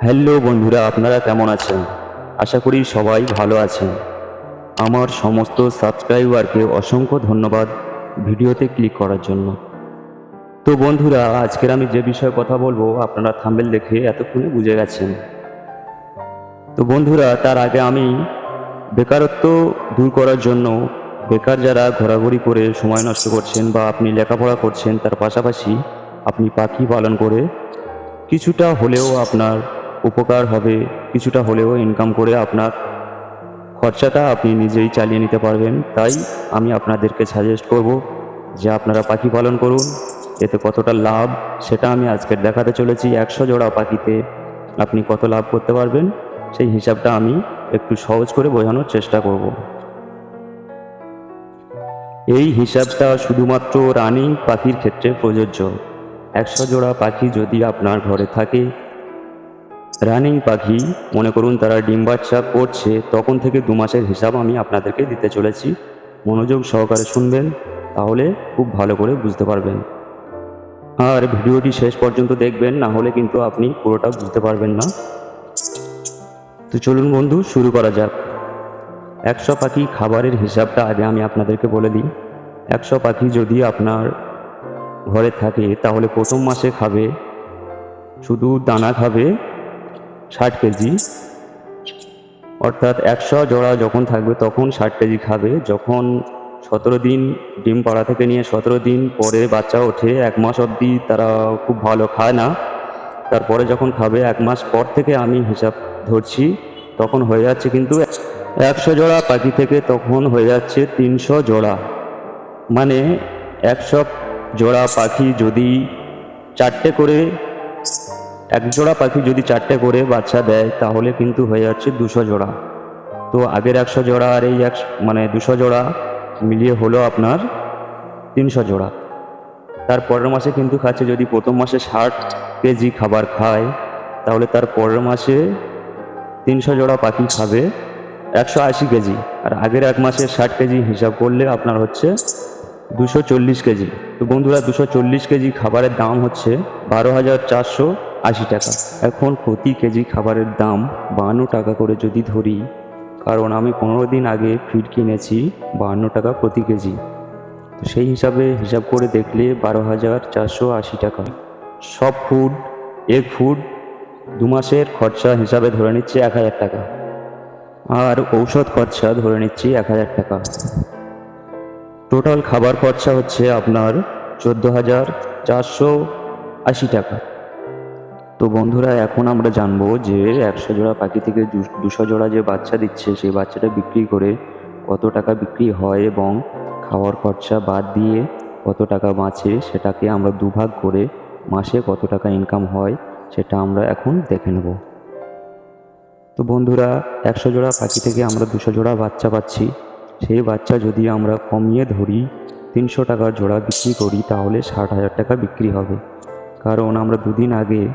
Hello বন্ধুরা, আপনারা কেমন আছেন? আশা করি সবাই ভালো আছেন। আমার সমস্ত সাবস্ক্রাইবারকে অসংখ্য ধন্যবাদ ভিডিওতে ক্লিক করার জন্য। তো বন্ধুরা, আজকের আমি যে বিষয়ে কথা বলব, আপনারা থাম্বেল দেখে এতক্ষণে বুঝে গেছেন। তো বন্ধুরা, তার আগে আমি বেকারত্ব দূর করার জন্য বেকার যারা ঘোরাঘুরি করে সময় নষ্ট করছেন বা আপনি লেখাপড়া করছেন, তার পাশাপাশি আপনি পাখি পালন করে কিছুটা হলেও আপনার উপকার হবে, কিছুটা হলেও ইনকাম করে আপনার খরচাটা আপনি নিজেই চালিয়ে নিতে পারবেন। তাই আমি আপনাদেরকে সাজেস্ট করব যে আপনারা পাখি পালন করুন, এতে কতটা লাভ সেটা আমি আজকের দেখাতে চলেছি। একশো জোড়া পাখিতে আপনি কত লাভ করতে পারবেন, সেই হিসাবটা আমি একটু সহজ করে বোঝানোর চেষ্টা করব। এই হিসাবটা শুধুমাত্র রানিং পাখির ক্ষেত্রে প্রযোজ্য। একশো জোড়া পাখি যদি আপনার ঘরে থাকে। রানিং পাখি, মনে করুন তারা ডিম বাচ্চা করছে, তখন থেকে দু মাসের হিসাব আমি আপনাদেরকে দিতে চলেছি। মনোযোগ সহকারে শুনবেন, তাহলে খুব ভালো করে বুঝতে পারবেন। আর ভিডিওটি শেষ পর্যন্ত দেখবেন, না হলে কিন্তু আপনি পুরোটা বুঝতে পারবেন না। তো চলুন বন্ধু, শুরু করা যাক। একশো পাখি খাবারের হিসাবটা আগে আমি আপনাদেরকে বলে দিই। একশো পাখি যদি আপনার ঘরে থাকে, তাহলে প্রথম মাসে খাবে। শুধু দানা খাবে, ষাট কেজি। অর্থাৎ একশো জোড়া যখন থাকবে, তখন ষাট কেজি খাবে। যখন সতেরো দিন ডিম পাড়া থেকে নিয়ে সতেরো দিন পরে বাচ্চা ওঠে, এক মাস অবধি তারা খুব ভালো খায় না। তারপরে যখন খাবে, এক মাস পর থেকে আমি হিসাব ধরছি, তখন হয়ে যাচ্ছে কিন্তু একশো জোড়া পাখি থেকে তখন হয়ে যাচ্ছে তিনশো জোড়া। মানে একশো জোড়া পাখি যদি চারটে করে, এক জোড়া পাখি যদি চারটে করে বাচ্চা দেয়, তাহলে কিন্তু হয়ে যাচ্ছে দুশো জোড়া। তো আগের একশো জোড়া আর এই একশো মানে দুশো জোড়া মিলিয়ে হলো আপনার তিনশো জোড়া। তার পরের মাসে কিন্তু খাচ্ছে, যদি প্রথম মাসে ষাট কেজি খাবার খায়, তাহলে তার পরের মাসে তিনশো জোড়া পাখি খাবে একশো আশি কেজি। আর আগের এক মাসে ষাট কেজি হিসাব করলে আপনার হচ্ছে দুশো চল্লিশ কেজি। তো বন্ধুরা, দুশো চল্লিশ কেজি খাবারের দাম হচ্ছে বারো হাজার চারশো আশি টাকা। এখন প্রতি কেজি খাবারের দাম বাহান্ন টাকা করে যদি ধরি, কারণ আমি পনেরো দিন আগে ফিড কিনেছি বাহান্ন টাকা প্রতি কেজি। তো সেই হিসাবে হিসাব করে দেখলে বারো হাজার চারশো আশি টাকা। সব ফুড এগ ফুড দু মাসের খরচা হিসাবে ধরে নিচ্ছে এক হাজার টাকা। আর ঔষধ খরচা ধরে নিচ্ছি এক হাজার টাকা। টোটাল খাবার খরচা হচ্ছে আপনার চোদ্দ হাজার চারশো আশি টাকা। তো বন্ধুরা, এখন আমরা জানব যে একশো জোড়া পাখি থেকে দুশো জোড়া যে বাচ্চা দিচ্ছে, সেই বাচ্চাটা বিক্রি করে কত টাকা বিক্রি হয় এবং খাওয়ার খরচা বাদ দিয়ে কত টাকা বাঁচে, সেটাকে আমরা দুভাগ করে মাসে কত টাকা ইনকাম হয়, সেটা আমরা এখন দেখে নেব। তো বন্ধুরা, একশো জোড়া পাখি থেকে আমরা দুশো জোড়া বাচ্চা পাচ্ছি। সেই বাচ্চা যদি আমরা কমিয়ে ধরি, তিনশো টাকার জোড়া বিক্রি করি, তাহলে ষাট হাজার টাকা বিক্রি হবে। কারণ আমরা দুদিন আগে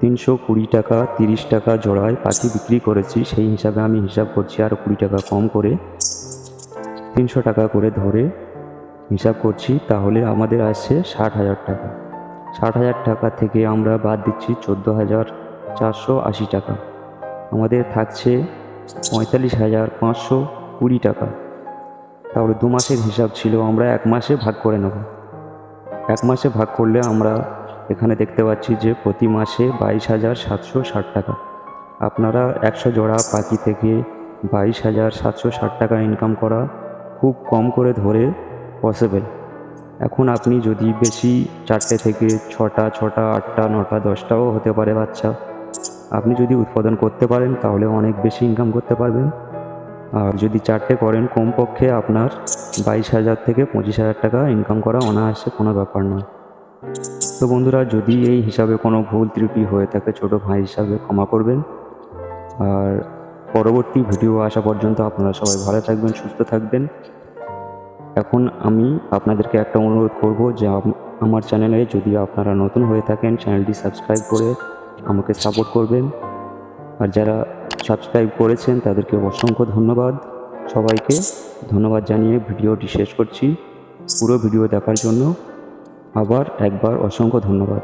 তিনশো কুড়ি টাকা, তিরিশ টাকা জোড়ায় পাখি বিক্রি করেছি, সেই হিসাবে আমি হিসাব করছি আর কুড়ি টাকা কম করে। তিনশো টাকা করে ধরে হিসাব করছি, তাহলে আমাদের আসছে ষাট হাজার টাকা। ষাট হাজার টাকা থেকে আমরা বাদ দিচ্ছি চোদ্দ হাজার চারশো আশি টাকা। আমাদের থাকছে পঁয়তাল্লিশ হাজার পাঁচশো কুড়ি টাকা। তাহলে দু মাসের হিসাব ছিল, আমরা এক মাসে ভাগ করে নেব। এক মাসে ভাগ করলে আমরা এখানে দেখতে পাচ্ছি যে প্রতি মাসে বাইশ হাজার সাতশো ষাট টাকা। আপনারা একশো জোড়া পাখি থেকে বাইশ হাজার সাতশো ষাট টাকা ইনকাম করা খুব কম করে ধরে পসিবল এখন আপনি যদি বেশি চারটে থেকে ছটা ছটা, আটটা, নটা, দশটাও হতে পারে বাচ্চা। আপনি যদি উৎপাদন করতে পারেন, তাহলে অনেক বেশি ইনকাম করতে পারবেন। আর যদি চারটে করেন কমপক্ষে আপনার বাইশ হাজার থেকে পঁচিশ হাজার টাকা ইনকাম করা অনায়াসে কোনো ব্যাপার নয়। তো বন্ধুরা, যদি এই হিসাবে কোনো ভুল ত্রুটি হয়ে থাকে, ছোট ভাই হিসাবে ক্ষমা করবেন। আর পরবর্তী ভিডিও আসা পর্যন্ত আপনারা সবাই ভালো থাকবেন, সুস্থ থাকবেন। এখন আমি আপনাদেরকে একটা অনুরোধ করব যে আমার চ্যানেলে যদি আপনারা নতুন হয়ে থাকেন, চ্যানেলটি সাবস্ক্রাইব করে আমাকে সাপোর্ট করবেন। আর যারা সাবস্ক্রাইব করেছেন, তাদেরকে অসংখ্য ধন্যবাদ। সবাইকে ধন্যবাদ জানিয়ে ভিডিওটি শেষ করছি। পুরো ভিডিও দেখার জন্য আবার একবার অসংখ্য ধন্যবাদ।